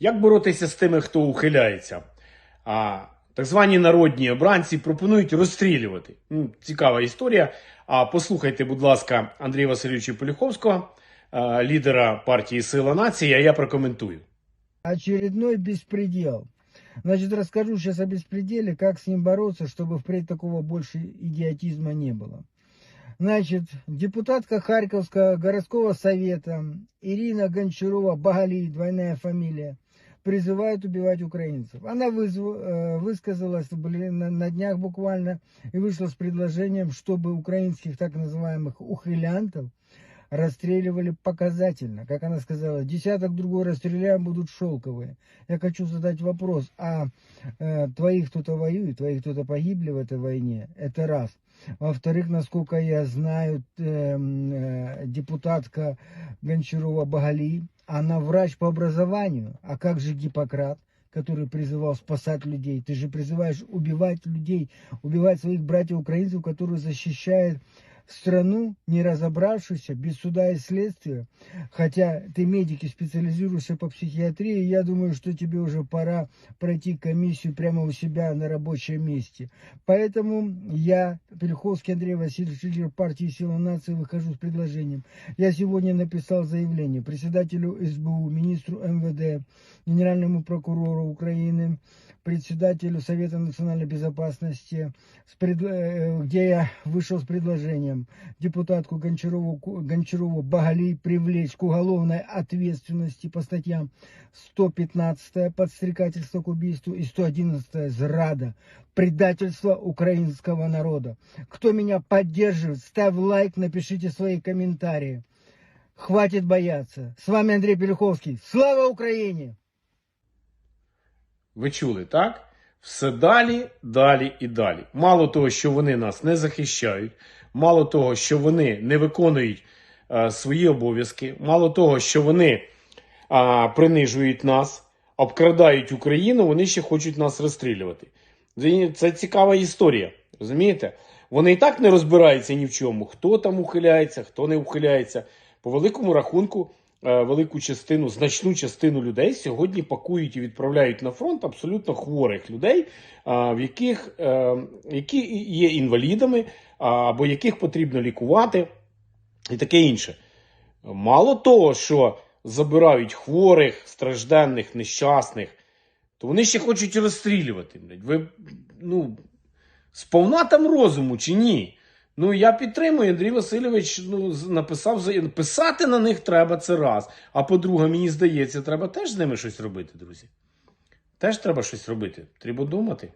Як боротися з тими, хто ухиляється? А, так звані народні обранці пропонують розстрілювати. Ну, цікава історія. А послухайте, будь ласка, Андрія Васильовича Поліховського, е, лідера партії Сила нації, а я прокоментую. очередной беспредел. Значит, расскажу сейчас о беспределе, как с ним бороться, чтобы впредь такого больше идиотизма не было. Значит, депутатка Харьковского городского совета Ирина Гончарова, Багали, двойная фамилия, призывает убивать украинцев. Она э, высказалась на днях буквально и вышла с предложением, чтобы украинских так называемых ухилянтов расстреливали показательно. Как она сказала, десяток другой расстреляем, будут шелковые. Я хочу задать вопрос, а э, твоих кто-то воюет, твоих кто-то погибли в этой войне? Это раз. Во-вторых, насколько я знаю, эм, э, депутатка Гончарова Багали, она врач по образованию. А как же Гиппократ? который призывал спасать людей. Ты же призываешь убивать людей, убивать своих братьев украинцев, которые защищают страну, не разобравшуюся, без суда и следствия. Хотя ты медик и специализируешься по психиатрии, я думаю, что тебе уже пора пройти комиссию прямо у себя на рабочем месте. Поэтому я, Пельховский Андрей Васильевич, лидер партии «Сила нации», выхожу с предложением. Я сегодня написал заявление председателю СБУ, министру МВД, генеральному прокурору Украины, председателю Совета национальной безопасности, пред- э, где я вышел с предложением депутатку Гончарову, Гончарову Багали привлечь к уголовной ответственности по статьям 115 подстрекательство к убийству и 111 зрада, предательство украинского народа. Кто меня поддерживает, ставь лайк, напишите свои комментарии. Хватит бояться. С вами Андрей Пелюховский. Слава Украине! Ви чули, так? Все далі, далі і далі. Мало того, що вони нас не захищають, мало того, що вони не виконують е, свої обов'язки, мало того, що вони а, принижують нас, обкрадають Україну, вони ще хочуть нас розстрілювати. Це- цікава історія. Розумієте? Вони і так не розбираються ні в чому, хто там ухиляється, хто не ухиляється. По великому рахунку, е, велику частину, значну частину людей сьогодні пакують і відправляють на фронт абсолютно хворих людей, в яких е, які є інвалідами, або яких потрібно лікувати, і таке інше. Мало того, що забирають хворих, стражденних, нещасних, то вони ще хочуть розстрілювати. Ви ну, сповна там розуму чи ні? Ну, я підтримую, Андрій Васильович ну, написав писати на них треба це раз. А по-друге, мені здається, треба теж з ними щось робити, друзі. Теж треба щось робити. Треба думати.